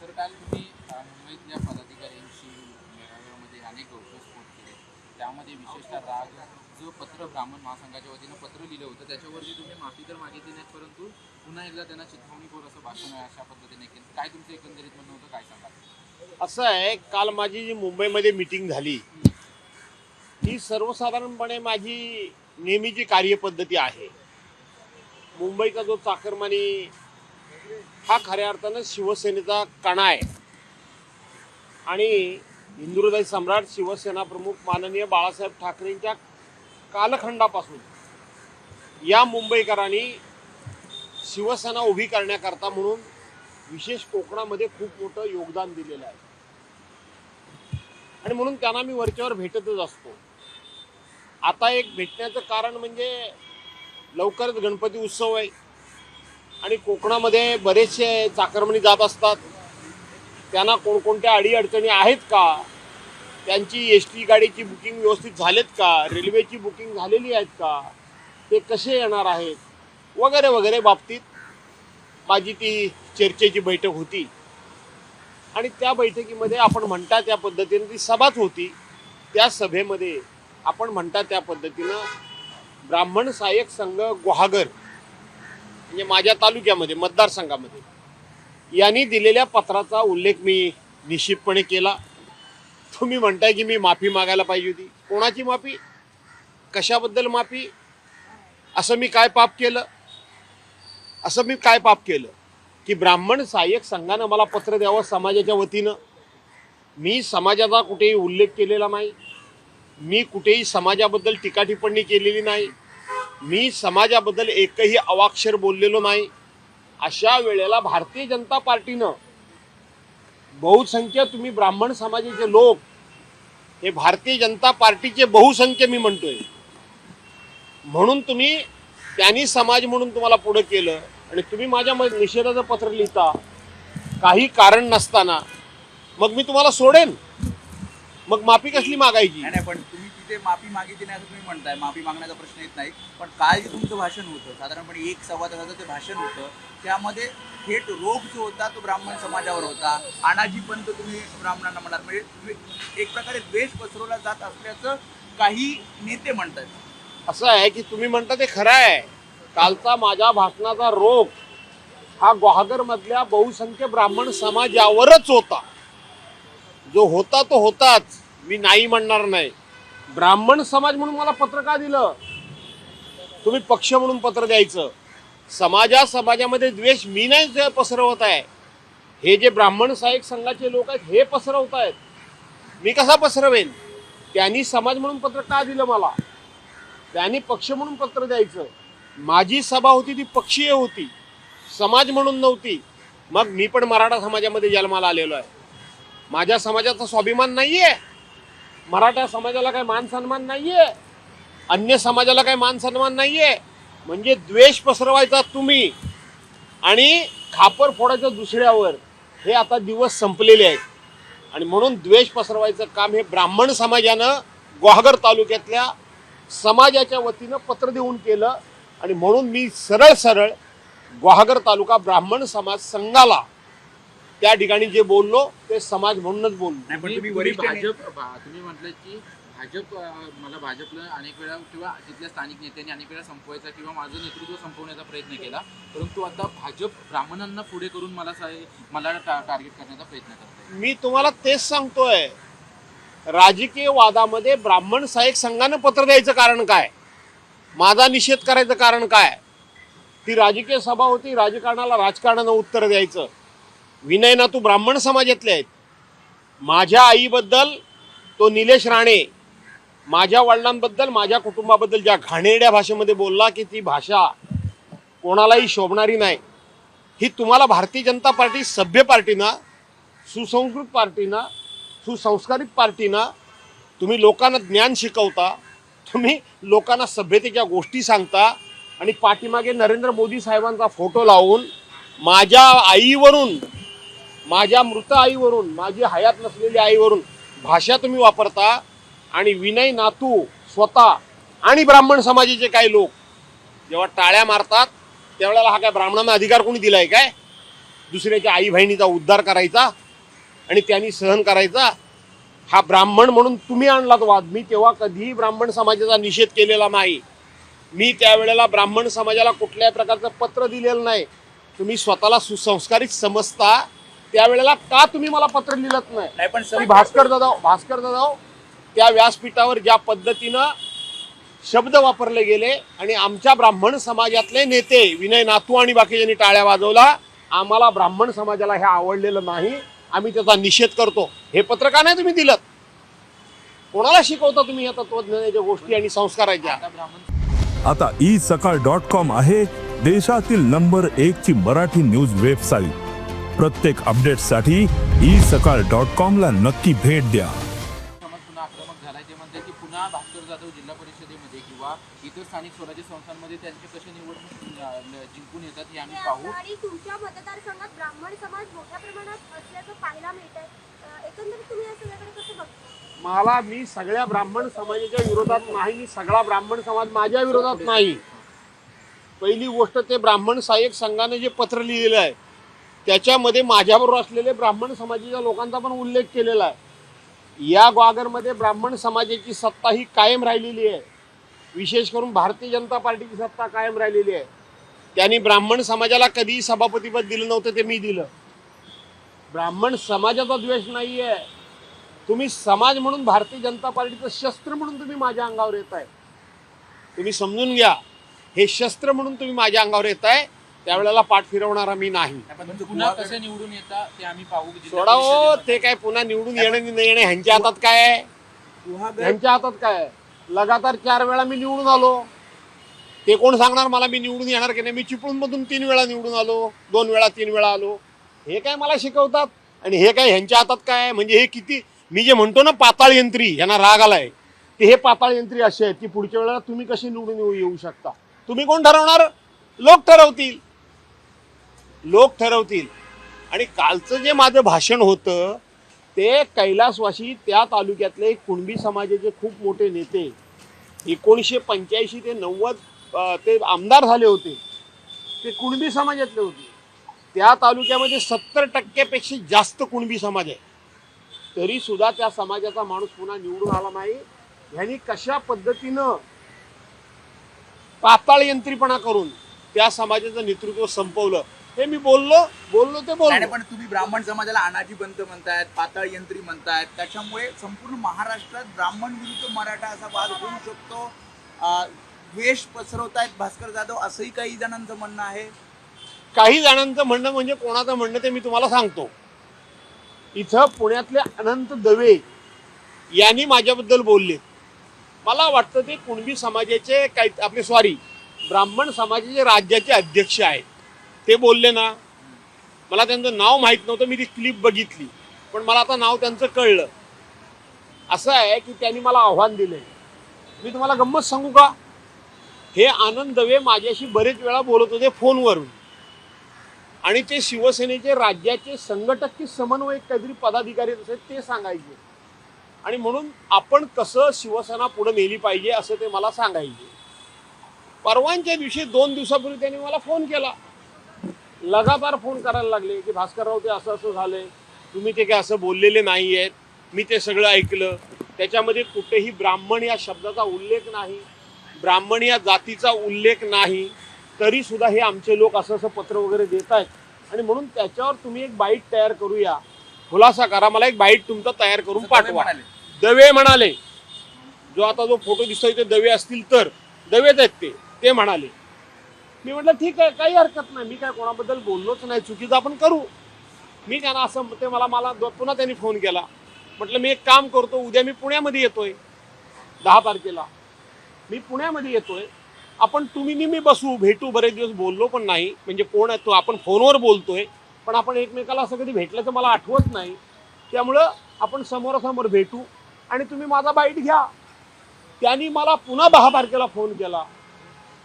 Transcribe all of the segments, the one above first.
Sir काल तुम्ही मुंबईतल्या पदाधिकाऱ्यांशी मेळाव्यामध्ये अनेक गौरवस्फोट केले त्यामध्ये विशेषतः राग जो पत्र ब्राह्मण महासंघाच्या वतीनं पत्र लिहिलं होतं त्याच्यावरती तुम्ही माफी तर मागितली नाही परंतु पुन्हा एकदा त्यांना चिथावणीखोर असं भाषण आहे अशा पद्धतीने केलं. काय तुमचं एकंदरीत म्हणणं होतं काय सांगा असं आहे काल माझी जी मुंबईमध्ये मिटिंग झाली ही सर्वसाधारणपणे माझी नेहमीची कार्यपद्धती आहे. मुंबईचा जो चाकरमानी हा खऱ्या अर्थानं शिवसेनेचा कणा आहे. आणि हिंदुहृदय सम्राट शिवसेना प्रमुख माननीय बाळासाहेब ठाकरेंच्या कालखंडापासून या मुंबईकरांनी शिवसेना उभी करण्याकरता म्हणून विशेष कोकणामध्ये खूप मोठं योगदान दिलेलं आहे. आणि म्हणून त्यांना मी वरच्यावर भेटतच असतो. आता एक भेटण्याचं कारण म्हणजे लवकरच गणपती उत्सव आहे. आणि कोकणामध्ये बरेचसे चाकरमणी जात असतात. त्यांना कोणकोणत्या अडीअडचणी आहेत का? त्यांची एस टी गाडीची बुकिंग व्यवस्थित झालेत का? रेल्वेची बुकिंग झालेली आहेत का? ते कसे येणार आहेत? वगैरे वगैरे बाबतीत माझी ती चर्चेची बैठक होती. आणि त्या बैठकीमध्ये आपण म्हणता त्या पद्धतीनं ती सभाच होती. त्या सभेमध्ये आपण म्हणता त्या पद्धतीनं ब्राह्मण सहाय्यक संघ गुहागर म्हणजे माझ्या तालुक्यामध्ये मतदारसंघामध्ये. यांनी दिलेल्या पत्राचा उल्लेख मी निश्चितपणे केला. तुम्ही म्हणताय की मी माफी मागायला पाहिजे होती. कोणाची माफी? कशाबद्दल माफी? असं मी काय पाप केलं? असं मी काय पाप केलं? की ब्राह्मण सहाय्यक संघानं मला पत्र द्यावं समाजाच्या वतीनं. मी समाजाचा कुठेही उल्लेख केलेला नाही. मी कुठेही समाजाबद्दल टीका टिप्पणी केलेली नाही. मी समाजाबद्दल एकही अवाक्षर बोललेलो नाही. अशा वेळेला भारतीय जनता पार्टीनं बहुसंख्य तुम्ही ब्राह्मण समाजाचे लोक हे भारतीय जनता पार्टीचे बहुसंख्य मी म्हणतोय. म्हणून तुम्ही त्यांनी समाज म्हणून तुम्हाला पुढं केलं आणि तुम्ही माझ्या निषेधाचं पत्र लिहिता. काही कारण नसताना. मग मी तुम्हाला सोडेन. मग माफी कसली मागायची? पण तुम्ही ते माफी मागितली नाही असं तुम्ही म्हणताय. माफी मागण्याचा प्रश्न येत नाही. पण काल जे तुमचं भाषण होतं साधारणपणे एक सव्वा तासाचं ते भाषण होतं त्यामध्ये थेट रोग जो होता तो ब्राह्मण समाजावर होता. अनाजी पण तो तुम्ही ब्राह्मणांना म्हणणार म्हणजे तुम्ही एक प्रकारे द्वेष पसरवला जात असल्याचं काही नेते म्हणतात असं आहे की तुम्ही म्हणता ते खरं आहे. कालचा माझ्या भाषणाचा रोग हा गुहागर मधल्या बहुसंख्य ब्राह्मण समाजावरच होता. जो होता तो होताच. मी नाही म्हणणार नाही. ब्राह्मण समाज म्हणून मला पत्र का दिलं? तुम्ही पक्ष म्हणून पत्र द्यायचं. समाजा समाजामध्ये द्वेष मी नाही पसरवत आहे. हे जे ब्राह्मण सहाय्यक संघाचे लोक आहेत हे पसरवत आहेत. मी कसा पसरवेन? त्यांनी समाज म्हणून पत्र का दिलं मला? त्यांनी पक्ष म्हणून पत्र द्यायचं. माझी सभा होती ती पक्षीय होती. समाज म्हणून नव्हती. मग मी पण मराठा समाजामध्ये जन्माला आलेलो आहे. माझ्या समाजाचा स्वाभिमान नाही आहे मराठा समाजाला काही मान सन्मान नाहीये अन्य समाजाला काही मान सन्मान नाहीये म्हणजे द्वेष पसरवायचा तुम्ही आणि खापर फोडायचं दुसऱ्यावर हे आता दिवस संपलेले आहेत. आणि म्हणून द्वेष पसरवायचं काम हे ब्राह्मण समाजानं ग्वागर तालुक्यातल्या समाजाच्या वतीनं पत्र देऊन केलं. आणि म्हणून मी सरळ सरळ गुहागर तालुका ब्राह्मण समाज संघाला त्या ठिकाणी जे बोललो ते समाज म्हणूनच बोललो. पण तुम्ही वरिष्ठ भाजप भा- तुम्ही म्हटलं की भाजप अ, मला भाजपला अनेक वेळा किंवा तिथल्या स्थानिक नेत्यांनी अनेक वेळा संपवायचा किंवा माझं नेतृत्व संपवण्याचा प्रयत्न केला परंतु आता भाजप ब्राह्मणांना पुढे करून मला साय- मला टा- टार्गेट करण्याचा प्रयत्न करते मी तुम्हाला तेच सांगतोय. राजकीय वादामध्ये ब्राह्मण सहाय्यक संघानं पत्र द्यायचं कारण काय? माझा निषेध करायचं कारण काय? ती राजकीय सभा होती राजकारणाला राजकारणानं उत्तर द्यायचं. विनय ना तू ब्राह्मण समाजातले आहेत. माझ्या आईबद्दल तो निलेश राणे माझ्या वडिलांबद्दल माझ्या कुटुंबाबद्दल ज्या घाणेरड्या भाषेमध्ये बोलला की ती भाषा कोणालाही शोभणारी नाही. ही तुम्हाला भारतीय जनता पार्टी सभ्य पार्टीनं सुसंस्कृत पार्टीनं सुसंस्कारित पार्टीनं तुम्ही लोकांना ज्ञान शिकवता तुम्ही लोकांना सभ्यतेच्या गोष्टी सांगता आणि पाठीमागे नरेंद्र मोदी साहेबांचा फोटो लावून माझ्या आईवरून माझ्या मृत आईवरून माझी हयात नसलेली आईवरून भाषा तुम्ही वापरता आणि विनय नातू स्वतः आणि ब्राह्मण समाजाचे काही लोक जेव्हा टाळ्या मारतात त्यावेळेला हा काय ब्राह्मणांना अधिकार कोणी दिलाय काय? दुसऱ्याच्या आई बहिणीचा उद्धार करायचा आणि त्यांनी सहन करायचा. हा ब्राह्मण म्हणून तुम्ही आणलात वाद. मी तेव्हा कधीही ब्राह्मण समाजाचा निषेध केलेला नाही. मी त्यावेळेला ब्राह्मण समाजाला कुठल्याही प्रकारचं पत्र दिलेलं नाही. तुम्ही स्वतःला सुसंस्कारित समजता. त्यावेळेला का तुम्ही मला पत्र लिहिलं नाही? नाही पण सर भास्कर जाधव भास्कर जाधव त्या व्यासपीठावर ज्या पद्धतीनं शब्द वापरले गेले आणि आमच्या ब्राह्मण समाजातले नेते विनय नातू आणि बाकीच्यांनी टाळ्या वाजवला आम्हाला ब्राह्मण समाजाला हे आवडलेलं नाही. आम्ही त्याचा निषेध करतो. हे पत्र का नाही तुम्ही दिलं? कोणाला शिकवता तुम्ही या तत्वज्ञानाच्या गोष्टी आणि संस्काराच्या? आता ब्राह्मण आता ई सकाळ डॉट कॉम आहे देशातील नंबर एक ची मराठी न्यूज वेबसाईट. प्रत्येक अपडेटसाठी ई सकाळ डॉट कॉम ला नक्की भेट द्या. समाज पुन्हा आक्रमक झालाय. ते म्हणतात की पुन्हा भास्कर जाधव जिल्हा परिषदेमध्ये किंवा इतर स्थानिक स्वराज्य संस्थांमध्ये त्यांचे कसे निवडणूक अं, जिंकून येतात हे आम्ही पाहू. आणि तुमच्या मतदारसंघात ब्राह्मण समाज मोठ्या प्रमाणात असल्याचं पाहायला मिळत आहे एकंदरीत तुम्ही या सगळ्याकडे कसं बघता? मला मी सगळ्या ब्राह्मण समाजाच्या विरोधात नाही मी सगळा ब्राह्मण समाज माझ्या विरोधात नाही. पहिली गोष्ट ते ब्राह्मण सहाय्यक संघाने जे पत्र लिहिलेलं आहे त्याच्यामध्ये माझ्याबरोबर असलेले ब्राह्मण समाजाच्या लोकांचा पण उल्लेख केलेला आहे. या ग्वागरमध्ये ब्राह्मण समाजाची सत्ता ही कायम राहिलेली आहे. विशेष करून भारतीय जनता पार्टीची सत्ता कायम राहिलेली आहे. त्यांनी ब्राह्मण समाजाला कधीही सभापतीपद दिलं नव्हतं ते मी दिलं. ब्राह्मण समाजाचा द्वेष नाही आहे तुम्ही समाज म्हणून भारतीय जनता पार्टीचं शस्त्र म्हणून तुम्ही माझ्या अंगावर येत आहे तुम्ही समजून घ्या. हे शस्त्र म्हणून तुम्ही माझ्या अंगावर येत आहे त्यावेळेला पाठ फिरवणारा मी नाही. पुन्हा कसे निवडून येतात ते आम्ही पाहू हो. ते काय पुन्हा निवडून येणं न येणं ह्यांच्या हातात काय? आहे ह्यांच्या हातात काय? आहे? लगातार चार वेळा मी निवडून आलो. ते कोण सांगणार मला मी निवडून येणार की नाही? मी चिपळूण मधून तीन वेळा निवडून आलो दोन वेळा तीन वेळा आलो. हे काय मला शिकवतात? आणि हे काय ह्यांच्या हातात काय? आहे? म्हणजे हे किती मी जे म्हणतो ना पाताळ यंत्री यांना राग आलाय. ते हे पाताळ यंत्री असे आहेत की पुढच्या वेळेला तुम्ही कशी निवडून येऊ येऊ शकता? तुम्ही कोण ठरवणार? लोक ठरवतील. लोक ठरवतील. आणि कालचं जे माझं भाषण होतं ते कैलासवाशी त्या तालुक्यातले कुणबी समाजाचे खूप मोठे नेते. एकोणीसशे पंच्याऐंशी ते नव्वद ते आमदार झाले होते. ते कुणबी समाजातले होते. त्या तालुक्यामध्ये सत्तर टक्क्यापेक्षा जास्त कुणबी समाज आहे. तरी सुद्धा त्या समाजाचा माणूस पुन्हा निवडून आला नाही. ह्यांनी कशा पद्धतीनं पाताळ यंत्रीपणा करून त्या समाजाचं नेतृत्व संपवलं हे मी बोललो बोललो ते बोललो. पण तुम्ही ब्राह्मण समाजाला अनाजी पंत म्हणतायत पाताळ यंत्री म्हणतायत त्याच्यामुळे संपूर्ण महाराष्ट्रात ब्राह्मण विरुद्ध मराठा असा वाद होऊ शकतो. द्वेष पसरवतायत भास्कर जाधव असंही काही जणांचं म्हणणं आहे? काही जणांचं म्हणणं म्हणजे कोणाचं म्हणणं ते मी तुम्हाला सांगतो. इथं पुण्यातले अनंत दवे यांनी माझ्याबद्दल बोलले. मला वाटतं ते कुणबी समाजाचे काही आपले सॉरी ब्राह्मण समाजाचे राज्याचे अध्यक्ष आहेत. ते बोलले ना मला त्यांचं नाव माहीत नव्हतं मी ती क्लिप बघितली. पण मला आता नाव त्यांचं कळलं. असं आहे की त्यांनी मला आव्हान दिले मी तुम्हाला गंमत सांगू का? हे आनंद दवे माझ्याशी बरेच वेळा बोलत होते फोनवरून. आणि ते शिवसेनेचे राज्याचे संघटक की समन्वयक काहीतरी पदाधिकारी असेल ते सांगायचे. आणि म्हणून आपण कसं शिवसेना पुढे नेली पाहिजे असं ते मला सांगायचे. परवांच्या दिवशी दोन दिवसापूर्वी त्यांनी मला फोन केला. लगातार फोन करायला लागले की भास्करराव ते असं असं झालंय. तुम्ही ते काय असं बोललेले नाही आहेत मी ते सगळं ऐकलं. त्याच्यामध्ये कुठेही ब्राह्मण या शब्दाचा उल्लेख नाही. ब्राह्मण या जातीचा उल्लेख नाही. तरी सुद्धा हे आमचे लोक असं असं पत्र वगैरे देत आहेत. आणि म्हणून त्याच्यावर तुम्ही एक बाईट तयार करूया. खुलासा करा. मला एक बाईट तुमचा तयार करून पाठवा. दवे म्हणाले. जो आता जो फोटो दिसतोय ते दवे असतील तर. दवेच आहेत ते. ते म्हणाले. मी म्हटलं ठीक आहे काही हरकत नाही. मी काय कोणाबद्दल बोललोच नाही. चुकीचं आपण करू. मी त्यांना असं ते मला मला पुन्हा त्यांनी फोन केला. म्हटलं मी एक काम करतो. उद्या मी पुण्यामध्ये येतोय दहा तारखेला. मी पुण्यामध्ये येतोय. आपण तुम्ही मी मी बसू भेटू. बरेच दिवस बोललो पण नाही. म्हणजे कोण आहे तो? आपण फोनवर बोलतोय. पण आपण एकमेकाला असं कधी भेटल्याचं मला आठवत नाही. त्यामुळं आपण समोरासमोर भेटू आणि तुम्ही माझा बाईट घ्या. त्यांनी मला पुन्हा दहा तारखेला फोन केला.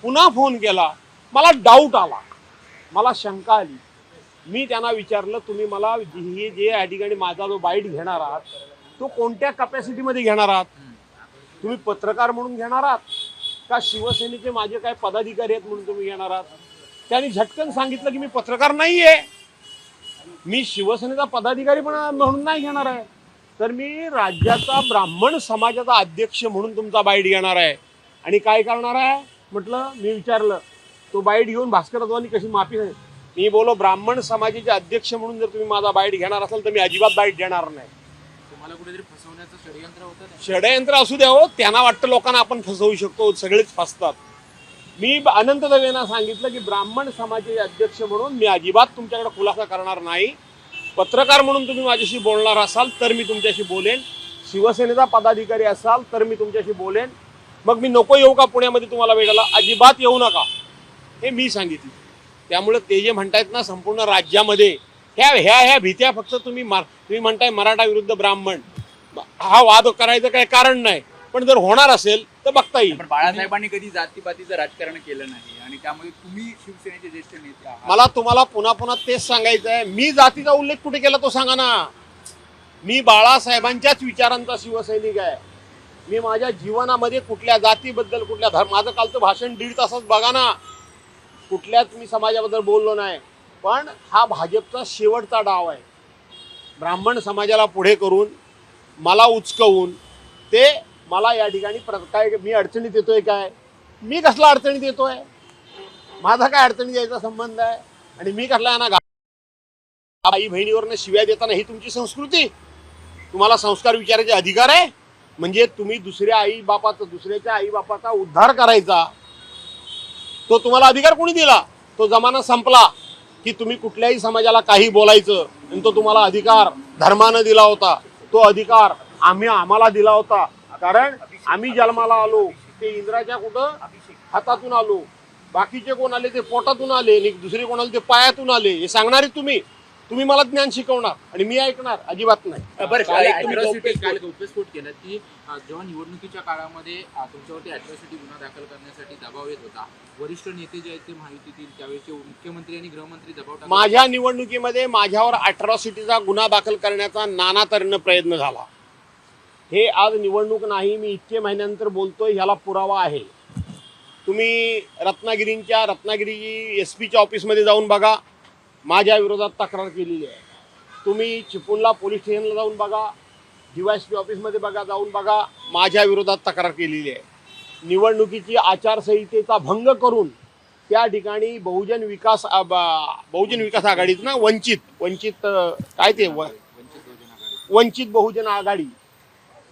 पुन्हा फोन केला. मला डाऊट आला. मला शंका आली. मी त्यांना विचारलं तुम्ही मला हे जे या ठिकाणी माझा जो बाईट घेणार आहात तो कोणत्या कपॅसिटीमध्ये घेणार आहात? तुम्ही पत्रकार म्हणून घेणार आहात? का शिवसेनेचे माझे काय पदाधिकारी आहेत म्हणून तुम्ही घेणार आहात? त्यांनी झटकन सांगितलं की मी पत्रकार नाही आहे मी शिवसेनेचा पदाधिकारी पण म्हणून नाही घेणार आहे. तर मी राज्याचा ब्राह्मण समाजाचा अध्यक्ष म्हणून तुमचा बाईट घेणार आहे. आणि काय करणार आहे? म्हटलं मी विचारलं तो बाईट घेऊन भास्करत्वानी कशी माफी नाही. मी बोलो ब्राह्मण समाजाचे अध्यक्ष म्हणून जर तुम्ही माझा बाईट घेणार असाल तर मी अजिबात बाईट घेणार नाही. तुम्हाला कुठेतरी फसवण्याचं षडयंत्र होतं ते? षडयंत्र असू द्या हो त्यांना वाटतं लोकांना आपण फसवू शकतो सगळेच फसतात. मी अनंत दवेना सांगितलं की ब्राह्मण समाजाचे अध्यक्ष म्हणून मी अजिबात तुमच्याकडे खुलासा करणार नाही. पत्रकार म्हणून तुम्ही माझ्याशी बोलणार असाल तर मी तुमच्याशी बोलेन. शिवसेनेचा पदाधिकारी असाल तर मी तुमच्याशी बोलेन. मग मी नको येऊ का पुण्यामध्ये? तुम्हाला भेटायला अजिबात येऊ नका. हे मी सांगितलं. त्यामुळे ते जे म्हणतायत ना संपूर्ण राज्यामध्ये ह्या ह्या ह्या भीत्या फक्त तुम्ही तुम्ही म्हणताय मराठा विरुद्ध ब्राह्मण. हा वाद करायचं काही कारण नाही. पण जर होणार असेल तर बघता येईल. पण बाळासाहेबांनी कधी जातीपातीचं राजकारण केलं नाही आणि त्यामुळे तुम्ही शिवसेनेचे ज्येष्ठ नेते आहात. मला तुम्हाला पुन्हा पुन्हा तेच सांगायचं आहे. मी जातीचा उल्लेख कुठे केला तो सांगा ना. मी बाळासाहेबांच्याच विचारांचा शिवसैनिक आहे. मी माझ्या जीवनामध्ये कुठल्या जातीबद्दल कुठल्या धर्म माझं कालचं भाषण दीड तासात बघा ना. कुठल्याच मी समाजाबद्दल बोललो नाही पण हा भाजपचा शेवटचा डाव आहे. ब्राह्मण समाजाला पुढे करून मला उचकवून ते मला या ठिकाणी प्र काय मी अडचणीत येतोय काय? मी कसला अडचणीत येतोय? माझा काय अडचणी यायचा संबंध आहे? आणि मी कसला ना आई बहिणीवरनं शिव्या देताना ही तुमची संस्कृती? तुम्हाला संस्कार विचारायचे अधिकार आहे? म्हणजे तुम्ही दुसऱ्या आई बापाचा दुसऱ्याच्या आई बापाचा उद्धार करायचा तो तुम्हाला अधिकार कोणी दिला? तो जमाना संपला की तुम्ही कुठल्याही समाजाला काही बोलायचं आणि तो तुम्हाला अधिकार धर्मानं दिला होता. तो अधिकार आम्ही आम्हाला दिला होता. कारण आम्ही जन्माला आलो ते इंद्राच्या कुठं? हातातून आलो. बाकीचे कोण आले ते पोटातून आले आणि दुसरे कोण आले ते पायातून आले. हे सांगणारे तुम्ही. तुम्ही मला ज्ञान शिकवणार आणि मी ऐकणार अजिबात नाही. बरं काल काल तुम्ही atrocity काल गौप्यस्फोट केला? की अं, जेव्हा निवडणुकीच्या काळामध्ये अं, तुमच्यावरती अॅट्रॉसिटी गुन्हा दाखल करण्यासाठी दबाव येत होता वरिष्ठ नेते जे आहेत ते माहितीतील त्यावेळेचे मुख्यमंत्री आणि गृहमंत्री दबाव टाकत माझ्या निवडणुकीमध्ये माझ्यावर अट्रॉसिटीचा गुन्हा दाखल करण्याचा नाना तऱ्हेनं प्रयत्न झाला. हे आज निवडणूक नाही मी इतके महिन्यानंतर बोलतोय ह्याला पुरावा आहे. तुम्ही रत्नागिरींच्या रत्नागिरी एस पीच्या ऑफिसमध्ये जाऊन बघा. माझ्या विरोधात तक्रार केलेली आहे. तुम्ही चिपळूणला पोलीस स्टेशनला जाऊन बघा डीवायएसपी ऑफिसमध्ये बघा जाऊन बघा माझ्या विरोधात तक्रार केलेली आहे. निवडणुकीची आचारसंहितेचा भंग करून त्या ठिकाणी बहुजन विकास बा- बहुजन विकास आघाडीत ना वंचित वंचित काय ते वंचित बहुजन आघाडी वंचित बहुजन आघाडी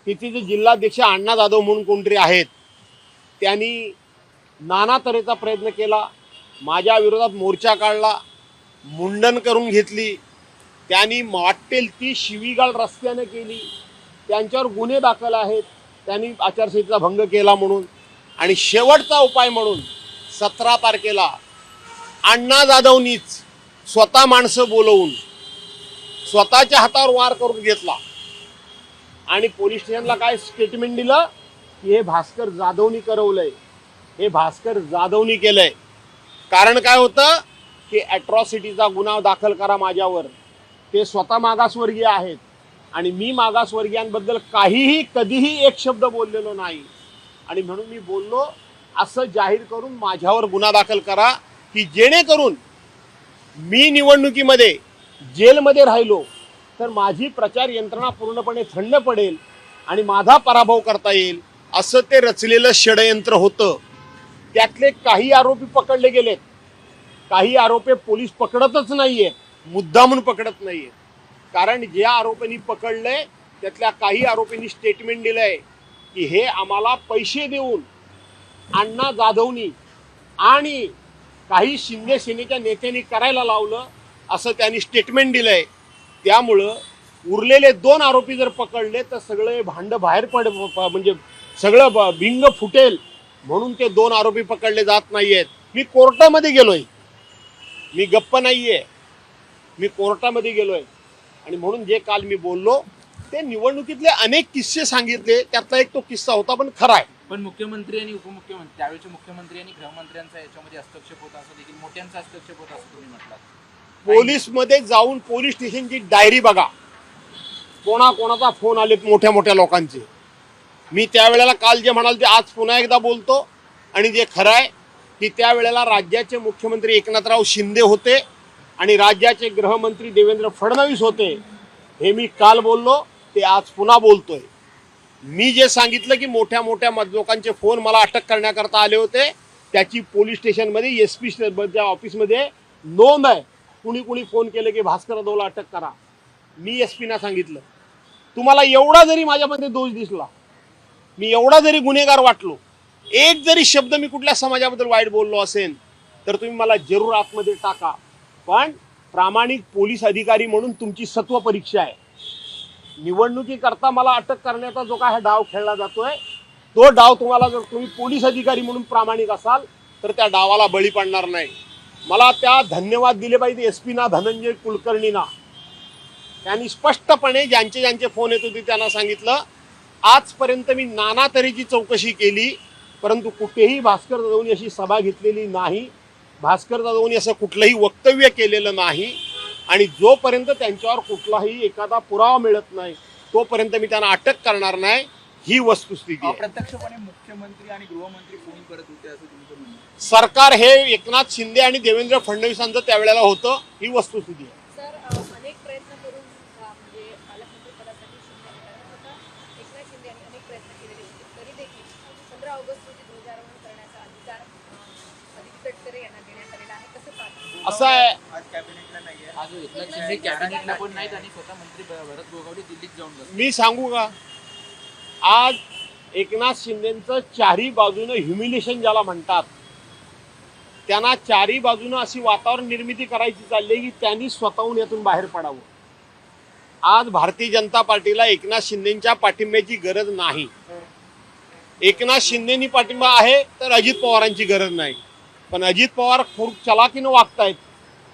तिथे जे जिल्हाध्यक्ष अण्णा जाधव म्हणून कोणतरी आहेत त्यांनी नाना तऱ्हेचा प्रयत्न केला माझ्या विरोधात मोर्चा काढला मुंडन करून घेतली. त्यांनी वाटेल ती शिवीगाळ रस्त्याने केली. त्यांच्यावर गुन्हे दाखल आहेत. त्यांनी आचारसंहितेचा भंग केला म्हणून. आणि शेवटचा उपाय म्हणून सतरा तारखेला अण्णा जाधवनीच स्वतः माणसं बोलवून स्वतःच्या हातावर वार करून घेतला. आणि पोलीस स्टेशनला काय स्टेटमेंट दिलं? की हे भास्कर जाधवनी करवलंय. हे भास्कर जाधवनी केलंय. कारण काय होतं? की ॲट्रॉसिटीचा गुन्हा दाखल करा माझ्यावर. ते स्वतः मागासवर्गीय आहेत. आणि मी मागासवर्गीयांबद्दल काहीही कधीही एक शब्द बोललेलो नाही. आणि म्हणून मी बोललो असं जाहीर करून माझ्यावर गुन्हा दाखल करा की जेणेकरून मी निवडणुकीमध्ये जेलमध्ये राहिलो तर माझी प्रचार यंत्रणा पूर्णपणे थंड पडेल आणि माझा पराभव करता येईल असं ते रचलेलं षडयंत्र होतं. त्यातले काही आरोपी पकडले गेलेत. काही आरोपी पोलीस पकडतच नाहीये मुद्दा म्हणून पकडत नाहीये कारण ज्या आरोपींनी पकडलंय त्यातल्या काही आरोपींनी स्टेटमेंट दिलंय की हे आम्हाला पैसे देऊन अण्णा जाधवनी आणि काही शिंदे सेनेच्या नेत्यांनी करायला लावलं असं त्यांनी स्टेटमेंट दिलंय. त्यामुळं उरलेले दोन आरोपी जर पकडले तर सगळे भांड बाहेर पड म्हणजे सगळं भिंग फुटेल म्हणून ते दोन आरोपी पकडले जात नाहीयेत. मी कोर्टामध्ये गेलोय. मी गप्प नाहीये. मी कोर्टामध्ये गेलोय. आणि म्हणून जे काल मी बोललो ते निवडणुकीतले अनेक किस्से सांगितले. त्यातला एक तो किस्सा होता पण खरा आहे. पण मुख्यमंत्री आणि उपमुख्यमंत्री त्यावेळेचे मुख्यमंत्री आणि गृहमंत्र्यांचा याच्यामध्ये हस्तक्षेप होता असं देखील. मोठ्यांचा हस्तक्षेप होता असं तुम्ही म्हटलात. पोलीसमध्ये जाऊन पोलीस स्टेशनची डायरी बघा. कोणा कोणाचा फोन आले मोठ्या मोठ्या लोकांचे. मी त्यावेळेला काल जे म्हणाल ते आज पुन्हा एकदा बोलतो. आणि जे खरं आहे की त्यावेळेला राज्याचे मुख्यमंत्री एकनाथराव शिंदे होते आणि राज्याचे गृहमंत्री देवेंद्र फडणवीस होते हे मी काल बोललो ते आज पुन्हा बोलतोय. मी जे सांगितलं की मोठ्या मोठ्या मद- लोकांचे फोन मला अटक करण्याकरता आले होते त्याची पोलीस स्टेशनमध्ये एस पी ऑफिसमध्ये नोंद आहे. कुणी कुणी फोन केले की भास्कर जाधवला अटक करा. मी एस पीना सांगितलं. तुम्हाला एवढा जरी माझ्यामध्ये दोष दिसला मी एवढा जरी गुन्हेगार वाटलो एक जरी शब्द मी कुठल्या समाजाबद्दल वाईट बोललो असेल तर तुम्ही मला जरूर आतमध्ये टाका. पण प्रामाणिक पोलीस अधिकारी म्हणून तुमची सत्व परीक्षा आहे. निवडणुकीकरता मला अटक करण्याचा जो काय डाव खेळला जातोय तो डाव तुम्हाला जर तुम्ही पोलीस अधिकारी म्हणून प्रामाणिक असाल तर त्या डावाला बळी पडणार नाही. मला त्या धन्यवाद दिले पाहिजे एस पीना धनंजय कुलकर्णीना. त्यांनी स्पष्टपणे ज्यांचे ज्यांचे फोन येत होते त्यांना सांगितलं आजपर्यंत मी नाना तऱ्हेची चौकशी केली परंतु कुठेही भास्कर जाधवनी अशी सभा घेतलेली नाही. भास्कर जाधवनी असं कुठलंही वक्तव्य केलेलं नाही. आणि जोपर्यंत त्यांच्यावर कुठलाही एखादा पुरावा मिळत नाही तोपर्यंत मी त्यांना अटक करणार नाही. ही वस्तुस्थिती आहे. अप्रत्यक्षपणे मुख्यमंत्री आणि गृहमंत्री फोन करत होते असं तुमचं म्हणणं. सरकार हे एकनाथ शिंदे आणि देवेंद्र फडणवीसांचं त्यावेळेला होतं. ही वस्तुस्थिती आहे सर अ, अनेक प्रयत्न करून अ, म्हणजे पालकमंत्रीपदासाठी शिंदे स्वतः एकनाथ शिंदे यांनी अनेक प्रयत्न केलेले होते तरी देखील पंधरा ऑगस्ट रोजी ध्वजारोहण करण्याचा अधिकार अ, अदिती तटकरे यांना देण्यात आलेला आहे कसं पाहता असं आहे आज कॅबिनेटला नाहीये आज एकनाथ शिंदे कॅबिनेटला पण नाहीत आणि स्वतः मंत्री भ- भरत गोगावले दिल्लीत जाऊन बसले. मी सांगू का? आज एकनाथ शिंदेचं चारी बाजूनं ह्युमिलेशन ज्याला म्हणतात त्यांना चारी बाजूनं अशी वातावरण निर्मिती करायची चालली आहे की त्यांनी स्वतःहून यातून बाहेर पडावं. आज भारतीय जनता पार्टीला एकनाथ शिंदेच्या पाठिंब्याची गरज नाही. एकनाथ शिंदेनी पाठिंबा आहे तर अजित पवारांची गरज नाही. पण अजित पवार खूप चलाकीनं वागतायत.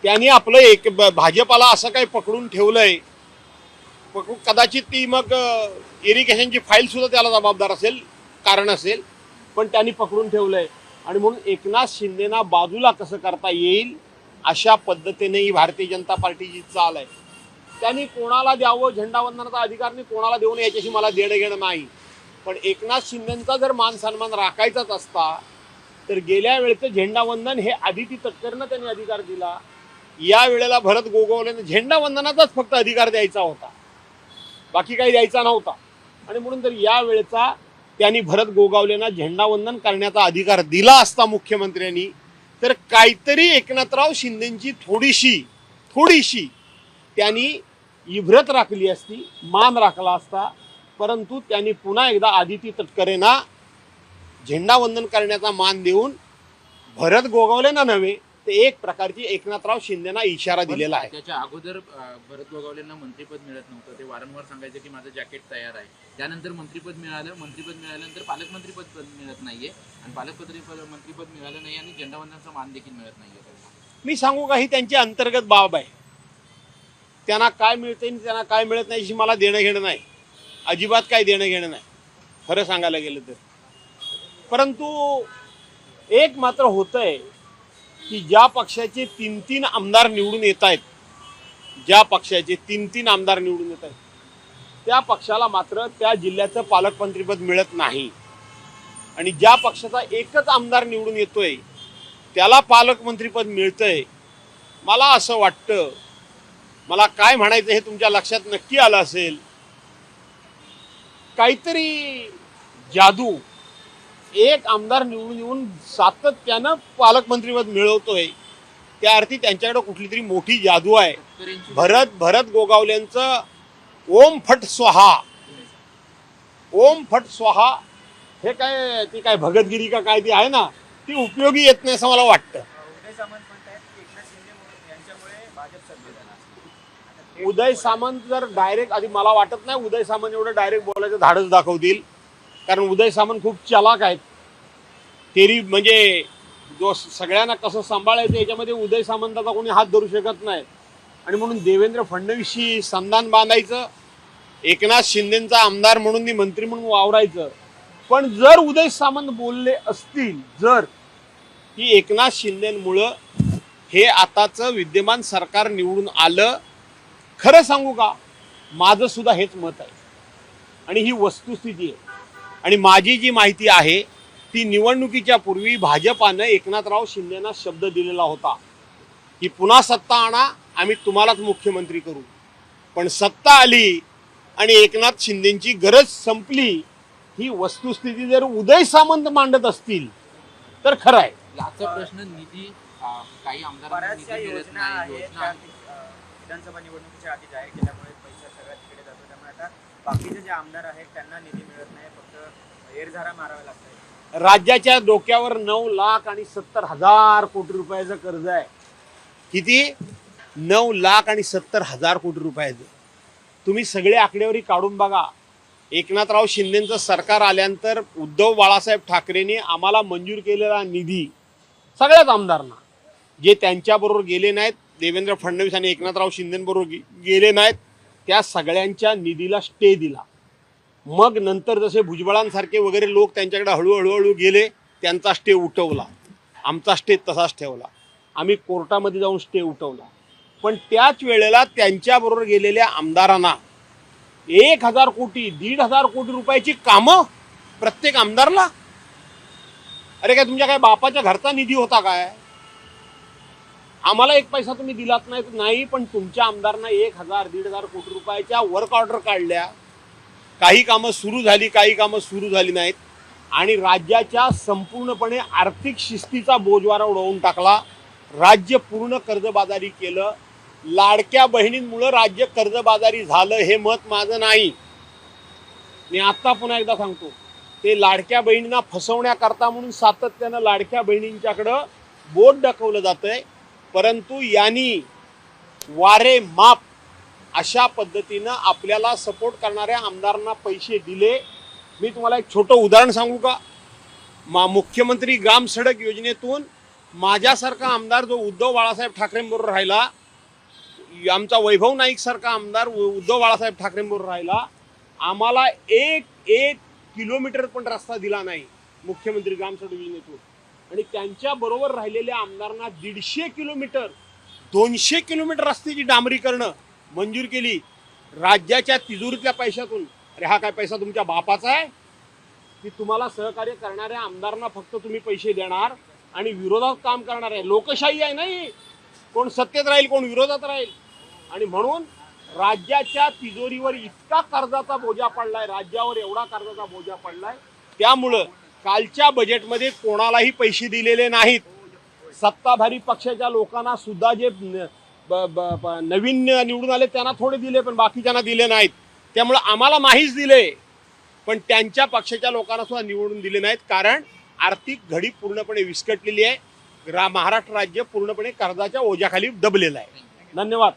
त्यांनी आपलं एक भाजपाला असं काही पकडून ठेवलंय. पकडून कदाचित ती मग इरिगेशनची फाईलसुद्धा त्याला जबाबदार असेल कारण असेल पण त्यांनी पकडून ठेवलंय. आणि म्हणून एकनाथ शिंदेना बाजूला कसं करता येईल अशा पद्धतीने ही भारतीय जनता पार्टीची चाल आहे. त्यांनी कोणाला द्यावं झेंडावंदनाचा अधिकार नाही कोणाला देऊ नये याच्याशी मला देणं घेणं नाही. पण एकनाथ शिंदेंचा जर मान सन्मान राखायचाच असता तर गेल्या वेळेचं झेंडावंदन हे आदिती तटकरनं त्यांनी अधिकार दिला. या वेळेला भरत गोगवलेनं झेंडावंदनाचाच फक्त अधिकार द्यायचा होता. बाकी काही द्यायचा नव्हता. आणि म्हणून तर या वेळेचा त्यांनी भरत गोगावलेंना झेंडावंदन करण्याचा अधिकार दिला असता मुख्यमंत्र्यांनी. तर काहीतरी एकनाथराव शिंदेची थोडीशी थोडीशी त्यांनी इभ्रत राखली असती मान राखला असता. परंतु त्यांनी पुन्हा एकदा आदिती तटकरेंना झेंडावंदन करण्याचा मान देऊन भरत गोगावलेंना नव्हे ते एक प्रकारची एकनाथराव शिंदेना इशारा दिलेला आहे. त्याच्या अगोदर अं, भरत गोगावलेंना मंत्रीपद मिळत नव्हतं. ते वारंवार सांगायचे की माझं जॅकेट तयार आहे. त्यानंतर मंत्रीपद मिळालं मंत्रीपद मिळाल्यानंतर पालकमंत्रीपद पण मिळत नाहीये. आणि पालकमंत्री मंत्रीपद मिळालं नाही आणि झेंडावंदनाचा मान देखील मिळत नाहीये त्यांना. मी सांगू का ही त्यांची अंतर्गत बाब आहे. त्यांना काय मिळते आणि त्यांना काय मिळत नाही याची मला देणं घेणं नाही. अजिबात काय देणं घेणं नाही. खरं सांगायला गेलं तर. परंतु एक मात्र आहे की ज्या पक्षाचे तीन तीन आमदार निवडून येत आहेत ज्या पक्षाचे तीन तीन आमदार निवडून येत आहेत त्या पक्षाला मात्र त्या जिल्ह्याचं पालकमंत्रीपद मिळत नाही. आणि ज्या पक्षाचा एकच आमदार निवडून येतोय त्याला पालकमंत्रीपद मिळतंय. मला असं वाटतं मला काय म्हणायचं हे तुमच्या लक्षात नक्की आलं असेल. काहीतरी जादू एक आमदार निवडून येऊन सातत्यानं पालकमंत्रीपद मिळवतोय. त्या अर्थी त्यांच्याकडे कुठली तरी मोठी जादू आहे. भरत भरत गोगावल्यांचं ओम फट स्वाहा. ओम फट स्वाहा. हे काय ती काय भगतगिरी का काय ती आहे ना ती उपयोगी येत नाही असं मला वाटतं. सामंत. उदय सामंत जर डायरेक्ट आधी मला वाटत नाही उदय सामंत एवढं डायरेक्ट बोलायचं धाडस दाखवतील. कारण उदय सामंत खूप चलाक आहेत. तेरी म्हणजे जो सगळ्यांना कसं सांभाळायचं याच्यामध्ये उदय सामंताचा कोणी हात धरू शकत नाही. आणि म्हणून देवेंद्र फडणवीसशी संधान बांधायचं एकनाथ शिंदेचा आमदार म्हणून मी मंत्री म्हणून वावरायचं. पण जर उदय सामंत बोलले असतील जर की एकनाथ शिंदेमुळं हे आताचं विद्यमान सरकार निवडून आलं खरं सांगू का? माझं सुद्धा हेच मत आहे. आणि ही वस्तुस्थिती आहे. आणि माझी जी माहिती आहे ती निवडणुकीच्या पूर्वी भाजपानं एकनाथराव शिंदेना शब्द दिलेला होता की पुन्हा सत्ता आणा आम्ही तुम्हालाच मुख्यमंत्री करू. पण सत्ता आली आणि एकनाथ शिंदेची गरज संपली ही वस्तुस्थिती जर उदय सामंत मांडत असतील तर खरं आहे. लाचा प्रश्न निधी काही आमदारांना योजना विधानसभा निवडणुकीच्या आधी जाहीर केल्यामुळे पैसा सगळ्या तिकडे जातो. त्यामुळे आता बाकीचे जे आमदार आहेत त्यांना निधी एरझारा माराव्या लागतात राज्याच्या डोक्यावर नऊ लाख आणि सत्तर हजार कोटी रुपयाचं कर्ज आहे. किती? नऊ लाख आणि सत्तर हजार कोटी रुपयाचं. तुम्ही सगळे आकडेवारी काढून बघा. एकनाथराव शिंदेचं सरकार आल्यानंतर उद्धव बाळासाहेब ठाकरेंनी आम्हाला मंजूर केलेला निधी सगळ्याच आमदारांना जे त्यांच्याबरोबर गेले नाहीत देवेंद्र फडणवीस आणि एकनाथराव शिंदेबरोबर गेले नाहीत त्या सगळ्यांच्या निधीला स्टे दिला. मग नंतर जसे भुजबळांसारखे वगैरे लोक त्यांच्याकडे हळूहळू हळू गेले त्यांचा स्टे उठवला. आमचा स्टे तसाच ठेवला. आम्ही कोर्टामध्ये जाऊन स्टे उठवला. पण त्याच वेळेला त्यांच्याबरोबर गेलेल्या आमदारांना एक हजार कोटी दीड हजार कोटी रुपयाची कामं प्रत्येक आमदारला? अरे काय तुमच्या काय बापाच्या घरचा निधी होता काय? आम्हाला एक पैसा तुम्ही दिलात नाही नाही पण तुमच्या आमदारांना एक हजार दीड हजार कोटी रुपयाच्या वर्क ऑर्डर काढल्या. काही कामं सुरू झाली काही कामं सुरू झाली नाहीत. आणि राज्याच्या संपूर्णपणे आर्थिक शिस्तीचा बोजवारा उडवून टाकला. राज्य पूर्ण कर्जबाजारी केलं. लाडक्या बहिणींमुळं राज्य कर्जबाजारी झालं हे मत माझं नाही. मी आत्ता पुन्हा एकदा सांगतो ते लाडक्या बहिणींना फसवण्याकरता म्हणून सातत्यानं लाडक्या बहिणींच्याकडं बोट दाखवलं जातंय. परंतु यांनी वारे माप अशा पद्धतीनं आपल्याला सपोर्ट करणाऱ्या आमदारांना पैसे दिले. मी तुम्हाला एक छोटं उदाहरण सांगू का? मा मुख्यमंत्री ग्राम सडक योजनेतून माझ्यासारखा आमदार जो उद्धव बाळासाहेब ठाकरेंबरोबर राहिला आमचा वैभव नाईक सारखा आमदार उद्धव बाळासाहेब ठाकरेंबरोबर राहिला आम्हाला एक एक किलोमीटर पण रस्ता दिला नाही मुख्यमंत्री ग्राम सडक योजनेतून. आणि त्यांच्या बरोबर राहिलेल्या आमदारांना दीडशे किलोमीटर दोनशे किलोमीटर रस्त्याची डांबरी करणं मंजूर केली राज्याच्या तिजोरीतल्या पैशातून. अरे हा काय पैसा तुमच्या बापाचा आहे? की तुम्हाला सहकार्य करणाऱ्या आमदारांना फक्त तुम्ही पैसे देणार आणि विरोधात काम करणार आहे. लोकशाही आहे नाही कोण सत्तेत राहील कोण विरोधात राहील. आणि म्हणून राज्याच्या तिजोरीवर इतका कर्जाचा बोजा पडलाय राज्यावर एवढा कर्जाचा बोजा पडलाय. त्यामुळं कालच्या बजेटमध्ये कोणालाही पैसे दिलेले नाहीत. सत्ताधारी पक्षाच्या लोकांना सुद्धा जे ब- ब- ब- नवीन निवडून आले त्यांना थोडे दिले पण बाकीच्यांना दिले नाहीत. त्यामुळं आम्हाला नाहीच दिले. पण त्यांच्या पक्षाच्या लोकांना सुद्धा निवडून दिले नाहीत कारण आर्थिक घडी पूर्णपणे विस्कटलेली आहे. रा महाराष्ट्र राज्य पूर्णपणे कर्जाच्या ओझ्याखाली दबलेलं आहे. धन्यवाद.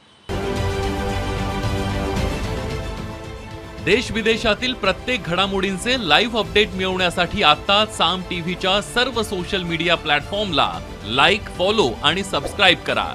देश विदेशातील प्रत्येक घडामोडींचे लाईव्ह अपडेट मिळवण्यासाठी आता साम टीव्हीच्या सर्व सोशल मीडिया प्लॅटफॉर्मला लाईक फॉलो आणि सबस्क्राईब करा.